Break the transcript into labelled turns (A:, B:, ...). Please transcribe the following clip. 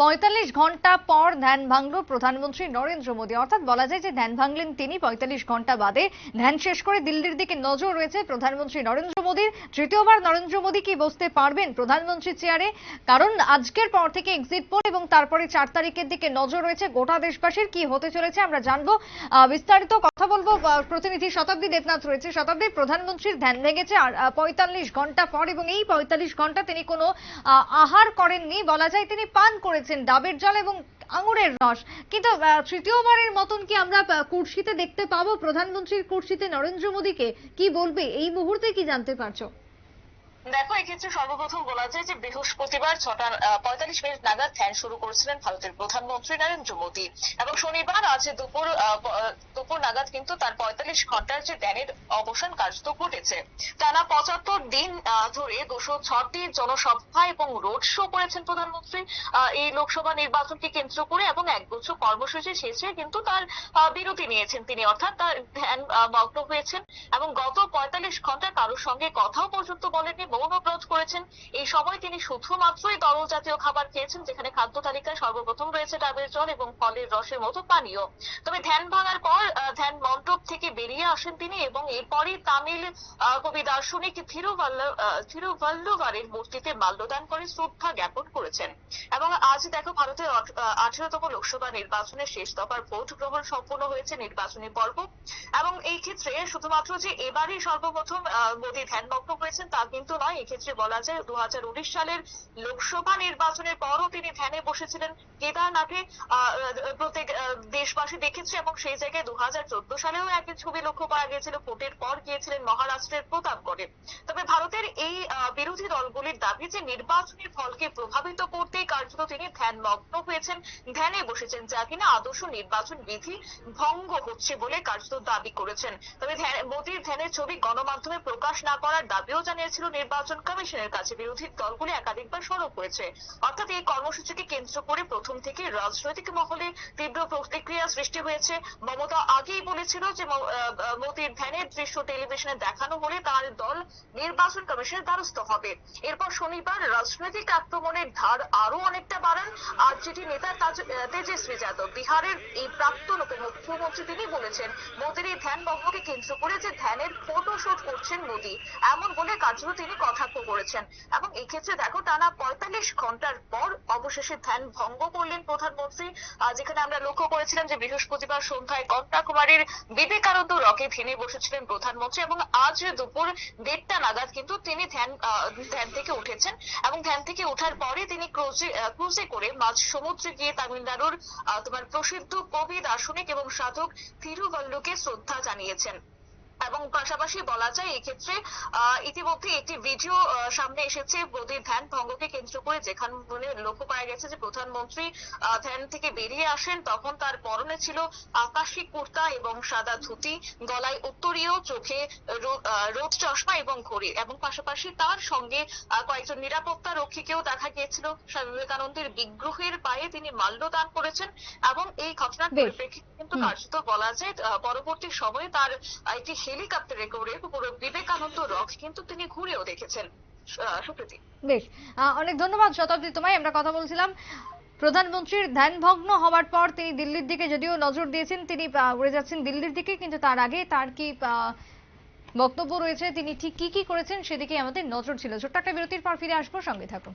A: পঁয়তাল্লিশ ঘণ্টা পর ধ্যান ভাঙল প্রধানমন্ত্রী নরেন্দ্র মোদী। অর্থাৎ বলা যায় যে ধ্যান ভাঙলেন তিনি পঁয়তাল্লিশ ঘণ্টা বাদে। ধ্যান শেষ করে দিল্লির দিকে নজর রয়েছে প্রধানমন্ত্রী নরেন্দ্র মোদীর। তৃতীয়বার নরেন্দ্র মোদী কি বসতে পারবেন প্রধানমন্ত্রী চেয়ারে? কারণ আজকের পর থেকে এক্সিট পোল এবং তারপরে চার তারিখের দিকে নজর রয়েছে গোটা দেশবাসীর কি হতে চলেছে আমরা জানব। বিস্তারিত কথা বলব প্রতিনিধি শতাব্দী দেবনাথ রয়েছে। শতাব্দী প্রধানমন্ত্রীর ধ্যান ভেঙেছে আর পঁয়তাল্লিশ ঘণ্টা পর এবং এই পঁয়তাল্লিশ ঘণ্টা তিনি কোনো আহার করেননি। বলা যায় তিনি পান করেছেন। ডাবের জল এবং আঙুরের রস। কিন্তু তৃতীয়বারের মতন কি আমরা কুর্সিতে দেখতে পাবো? প্রধানমন্ত্রীর কুর্সিতে নরেন্দ্র মোদীকে কি বলবে? এই মুহূর্তে কি জানতে পারছ?
B: দেখো, এক্ষেত্রে সর্বপ্রথম বলা যায় যে বৃহস্পতিবার ছটা পঁয়তাল্লিশ মিনিট নাগাদ ধ্যান শুরু করেছিলেন ভারতের প্রধানমন্ত্রী নরেন্দ্র মোদী। এবং শনিবার আজ দুপুর দুপুর নাগাদ কিন্তু তার পঁয়তাল্লিশ ঘণ্টার যে ধ্যানের অবসান কার্যত ঘটেছে। টানা পঁচাত্তর দিন ধরে দুশো ছটি জনসভা এবং রোড শো করেছেন প্রধানমন্ত্রী। এই লোকসভা নির্বাচনকে কেন্দ্র করে এবং একগুচ্ছ কর্মসূচি শেষে কিন্তু তার বিরতি নিয়েছেন তিনি। অর্থাৎ তার ধ্যান মগ্ন হয়েছেন। এবং গত পঁয়তাল্লিশ ঘণ্টা কারোর সঙ্গে কথাও পর্যন্ত বলেননি। মৌনব্রত করেছেন। এই সময় তিনি শুধুমাত্রই তরল জাতীয় খাবার খেয়েছেন, যেখানে খাদ্য তালিকায় সর্বপ্রথম রয়েছে ডাবের জল এবং ফলের রসের মতো পানীয়। তবে ধ্যান ভাঙার পর ধ্যান মণ্ডপ থেকে বেরিয়ে আসেন তিনি এবং এরপরই তামিল কবি দার্শনিক থিরুভাল্ল থিরুভাল্লুভারের মূর্তিতে মাল্যদান করে শ্রদ্ধা জ্ঞাপন করেছেন। এবং আজ দেখো ভারতের আঠেরোতম লোকসভা নির্বাচনের শেষ দফার ভোট গ্রহণ সম্পন্ন হয়েছে নির্বাচনী পর্ব। এবং এই ক্ষেত্রে শুধুমাত্র যে এবারই সর্বপ্রথম মোদী ধ্যানমগ্ন হয়েছেন তা কিন্তু নয় এক্ষেত্রে বলা যায় দু হাজার উনিশ সালের লোকসভা নির্বাচনের পরও তিনি ধ্যানে বসেছিলেন। কেদারনাথে প্রত্যেক দেশবাসী দেখেছে এবং সেই জায়গায় দু সালেও একই ছবি লক্ষ্য করা গিয়েছিল। ভোটের পর গিয়েছিলেন মহারাষ্ট্রের প্রতাপগড়ে তবে ভারতের এই বিরোধী দলগুলির দাবি যে নির্বাচনী ফলকে প্রভাবিত করতেই কার্যত তিনি ধ্যানমগ্ন হয়েছেন, ধ্যানে বসেছেন, যা কিনা আদর্শ নির্বাচন বিধি ভঙ্গ হচ্ছে বলে কার্যত দাবি করেছেন। তবে মোদীর ধ্যানের ছবি গণমাধ্যমে প্রকাশ না করার দাবিও জানিয়েছিল নির্বাচন কমিশনের কাছে বিরোধী দলগুলি একাধিকবার সরব করেছে অর্থাৎ এই কর্মসূচিকে কেন্দ্র করে প্রথম থেকে রাজনৈতিক মহলে তীব্র প্রতিক্রিয়া সৃষ্টি হয়েছে। মমতা আগেই বলেছিল যে মোদীর ধ্যানের দৃশ্য টেলিভিশনে দেখানো হলে তার দল নির্বাচন কমিশনের দ্বারস্থ হবে। এরপর শনিবার রাজনৈতিক আক্রমণের ধার আরও অনেকটা বাড়ান। আরজেডি নেতা তেজস্বী যাদব। বিহারের এই প্রাক্তন উপমুখ্যমন্ত্রী তিনি বলেছেন, মোদীর এই ধ্যান ভঙ্গকে কেন্দ্র করে যে ধ্যানের ফটো শুট করছেন মোদী, এমন বলে কার্যত তিনি কটাক্ষ করেছেন এবং এই ক্ষেত্রে দেখো, টানা পঁয়তাল্লিশ ঘণ্টার পর অবশেষে ধ্যান ভঙ্গ করলেন প্রধানমন্ত্রী। যেখানে আমরা লক্ষ্য করেছিলাম যে বৃহস্পতিবার সন্ধ্যায় কন্যাকুমারীর বিবেকানন্দ রকে থেমে বসেছিলেন প্রধানমন্ত্রী এবং আজ দুপুর দেড়টা নাগাদ কিন্তু তিনি ধ্যান ধ্যান থেকে উঠেছেন। এবং ধ্যান থেকে ওঠার পরে তিনি ক্রুজে ক্রুজে করে মাঝ সমুদ্রে গিয়ে তামিলনাড়ুর তোমার প্রসিদ্ধ কবি, দার্শনিক এবং সাধক থিরুভাল্লুকে শ্রদ্ধা জানিয়েছেন। এবং পাশাপাশি বলা যায় এক্ষেত্রে আহ, ইতিমধ্যে একটি ভিডিও সামনে এসেছে মোদীর ধ্যান ভঙ্গকে কেন্দ্র করে যেখানে লক্ষ্য করা গেছে যে প্রধানমন্ত্রী ধ্যান থেকে বেরিয়ে আসেন। তখন তার পরনে ছিল আকাশি কুর্তা এবং সাদা ধুতি গলায় উত্তরীয় চোখে রোদ চশমা এবং ঘড়ি এবং পাশাপাশি তার সঙ্গে আহ, কয়েকজন নিরাপত্তা রক্ষীকেও দেখা গিয়েছিল। স্বামী বিবেকানন্দের বিগ্রহের পায়ে তিনি মাল্যদান করেছেন এবং এই ঘটনার পরিপ্রেক্ষিতে কিন্তু কার্যত বলা যায় পরবর্তী সময়ে তার একটি হেলিকপ্টারে করে পুরো বিবেকানন্দ রক কিন্তু তিনি ঘুরেও দেখেছেন সুপ্রীতি।
A: বেশ অনেক ধন্যবাদ শতাব্দী তোমায়। আমরা কথা বলছিলাম, প্রধানমন্ত্রীর ধ্যানভগ্ন হওয়ার পর তিনি দিল্লির দিকে যদিও নজর দিয়েছেন, তিনি উড়ে যাচ্ছেন দিল্লির দিকে, কিন্তু তার আগে তার কি বক্তব্য রয়েছে, তিনি ঠিক কি কি করেছেন সেদিকে আমাদের নজর ছিল। ছোট্ট একটা বিরতির পর ফিরে আসব, সঙ্গে থাকুন।